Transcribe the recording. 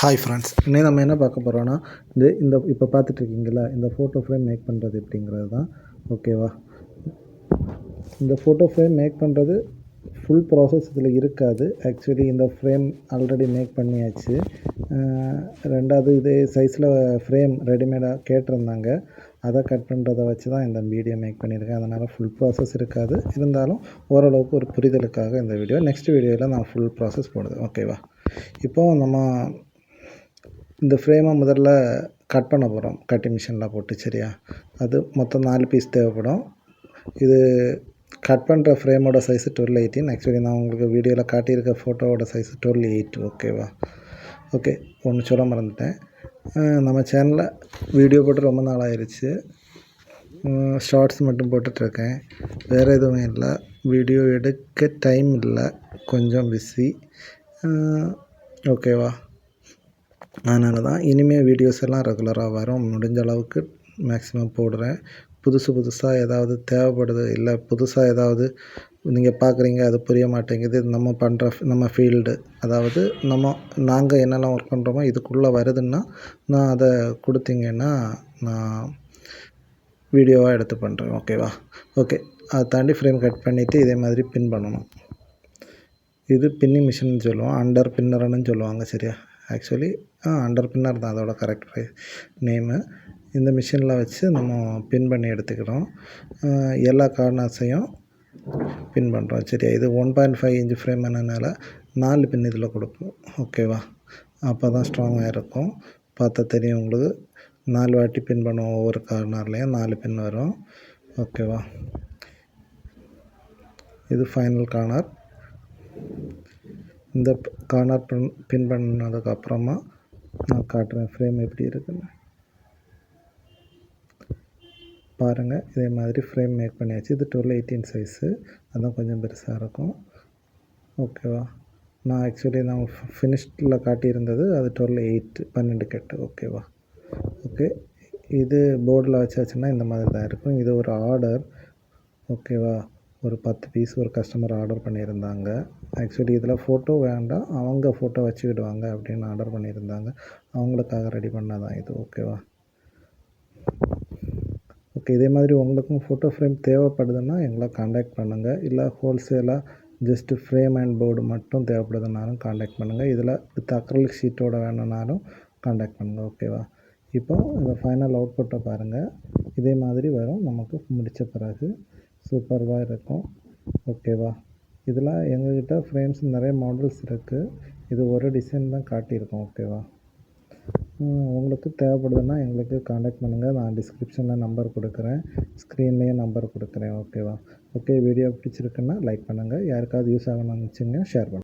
Hi friends இன்னும் நம்ம என்ன பார்க்க போகிறோன்னா இந்த இந்த இப்போ பார்த்துட்ருக்கீங்களா இந்த ஃபோட்டோ ஃப்ரேம் மேக் பண்ணுறது எப்படிங்கிறது தான். ஓகேவா இந்த ஃபோட்டோ ஃப்ரேம் மேக் பண்ணுறது ஃபுல் ப்ராசஸ் இதில் இருக்காது. ஆக்சுவலி இந்த ஃப்ரேம் ஆல்ரெடி மேக் பண்ணியாச்சு. ரெண்டாவது இதே சைஸில் ஃப்ரேம் ரெடிமேடாக கேட்டிருந்தாங்க. அதை கட் பண்ணுறதை வச்சு தான் இந்த வீடியோ மேக் பண்ணியிருக்கேன். அதனால் ஃபுல் ப்ராசஸ் இருக்காது. இருந்தாலும் ஓரளவுக்கு ஒரு புரிதலுக்காக இந்த வீடியோ நெக்ஸ்ட் வீடியோவில் நான் ஃபுல் ப்ராசஸ் போடுது ஓகேவா இப்போது நம்ம இந்த ஃப்ரேமை முதல்ல கட் பண்ண போகிறோம். கட்டிங் மிஷினில் போட்டு சரியா? அது மொத்தம் நாலு பீஸ் தேவைப்படும். இது கட் பண்ணுற ஃப்ரேமோட சைஸு டுவெல் எயிட்டீன் ஆக்சுவலி நான் உங்களுக்கு வீடியோவில் காட்டியிருக்க ஃபோட்டோவோட சைஸு டுவெல் எயிட் ஓகேவா ஓகே ஒன்று சொல்ல மறந்துட்டேன். நம்ம சேனலில் வீடியோ போட்டு ரொம்ப நாள் ஆயிடுச்சு ஷார்ட்ஸ் மட்டும் போட்டுட்ருக்கேன். வேறு எதுவும் இல்லை. வீடியோ எடுக்க டைம் இல்லை. கொஞ்சம் பிஸி ஓகேவா அதனால தான் இனிமேல் வீடியோஸ் எல்லாம் ரெகுலராக வரும். முடிஞ்ச அளவுக்கு மேக்ஸிமம் போடுறேன். புதுசு புதுசாக ஏதாவது தேவைப்படுது இல்லை புதுசாக ஏதாவது நீங்கள் பார்க்குறீங்க அது புரிய மாட்டேங்குது. நம்ம பண்ணுற நம்ம ஃபீல்டு அதாவது நம்ம நாங்கள் என்னெல்லாம் ஒர்க் பண்ணுறோமோ இதுக்குள்ளே வருதுன்னா நான் அதை கொடுத்தீங்கன்னா நான் வீடியோவாக எடுத்து பண்ணுறேன் ஓகேவா ஓகே அதை தாண்டி ஃப்ரேம் கட் பண்ணிவிட்டு இதே மாதிரி பின் பண்ணணும். இது பின்னிங் மிஷின் சொல்லுவோம். அண்டர் பின்னர்னு சொல்லுவாங்க சரியா? ஆக்சுவலி அண்டர் பின்னர் தான் அதோட கரெக்ட் நேமு இந்த மிஷினில் வச்சு நம்ம பின் பண்ணி எடுத்துக்கிறோம். எல்லா கார்னர்ஸையும் பின் பண்ணுறோம் சரியா? இது one point five inch frame என்னனால நாலு பின் இதில் கொடுப்போம். ஓகேவா அப்போ தான் ஸ்ட்ராங்காக இருக்கும். பார்த்தா தெரியும் உங்களுக்கு. நாலு வாட்டி பின் பண்ணுவோம் ஒவ்வொரு கார்னர்லேயும் நாலு பின் வரும். ஓகேவா இது ஃபைனல் கார்னர் இந்த கார்னர் பின் பின் பண்ணதுக்கப்புறமா நான் காட்டுறேன். ஃப்ரேம் எப்படி இருக்குன்னு. பாருங்கள் இதே மாதிரி ஃப்ரேம் மேக் பண்ணியாச்சு. இது டுவெல் எயிட்டீன் சைஸு அதுதான் கொஞ்சம் பெருசாக இருக்கும். ஓகேவா நான் ஆக்சுவலி நான் ஃபினிஷ்டில் காட்டியிருந்தது அது டுவெல் எயிட் பன்னெண்டு கெட்டு ஓகேவா ஓகே இது போர்டில் வச்சாச்சுன்னா இந்த மாதிரி தான் இருக்கும். இது ஒரு ஆர்டர் ஓகேவா ஒரு பத்து பீஸ் ஒரு கஸ்டமர் ஆர்டர் பண்ணியிருந்தாங்க. ஆக்சுவலி இதில் ஃபோட்டோ வேண்டாம். அவங்க ஃபோட்டோ வச்சுக்கிடுவாங்க அப்படின்னு ஆர்டர் பண்ணியிருந்தாங்க. அவங்களுக்காக ரெடி பண்ணால் தான் இது ஓகேவா ஓகே இதே மாதிரி உங்களுக்கும் ஃபோட்டோ ஃப்ரேம் தேவைப்படுதுன்னா எங்களை காண்டாக்ட் பண்ணுங்கள் இல்லை ஹோல்சேலாக ஜஸ்ட்டு ஃப்ரேம் அண்ட் போர்டு மட்டும் தேவைப்படுதுனாலும் காண்டாக்ட் பண்ணுங்கள் இதில் வித் அக்ரலிக் ஷீட்டோட வேணும்னாலும் காண்டாக்ட் பண்ணுங்கள் ஓகேவா இப்போ இந்த ஃபைனல் அவுட்புட்டை பாருங்கள் இதே மாதிரி வரும். நமக்கு முடித்த பிறகு சூப்பராக இருக்கும். ஓகேவா இதில் எங்கக்கிட்ட ஃப்ரேம்ஸ் நிறைய மாடல்ஸ் இருக்குது இது ஒரு டிசைன் தான் காட்டியிருக்கோம். ஓகேவா உங்களுக்கு தேவைப்படுதுன்னா எங்களுக்கு காண்டாக்ட் பண்ணுங்கள் நான் டிஸ்கிரிப்ஷனில் நம்பர் கொடுக்குறேன். ஸ்க்ரீன்லேயே நம்பர் கொடுக்குறேன். ஓகேவா ஓகே வீடியோ பிடிச்சிருக்குன்னா லைக் பண்ணுங்கள் யாருக்காவது யூஸ் ஆகணும்னு நினச்சிங்க ஷேர் பண்ணுங்கள்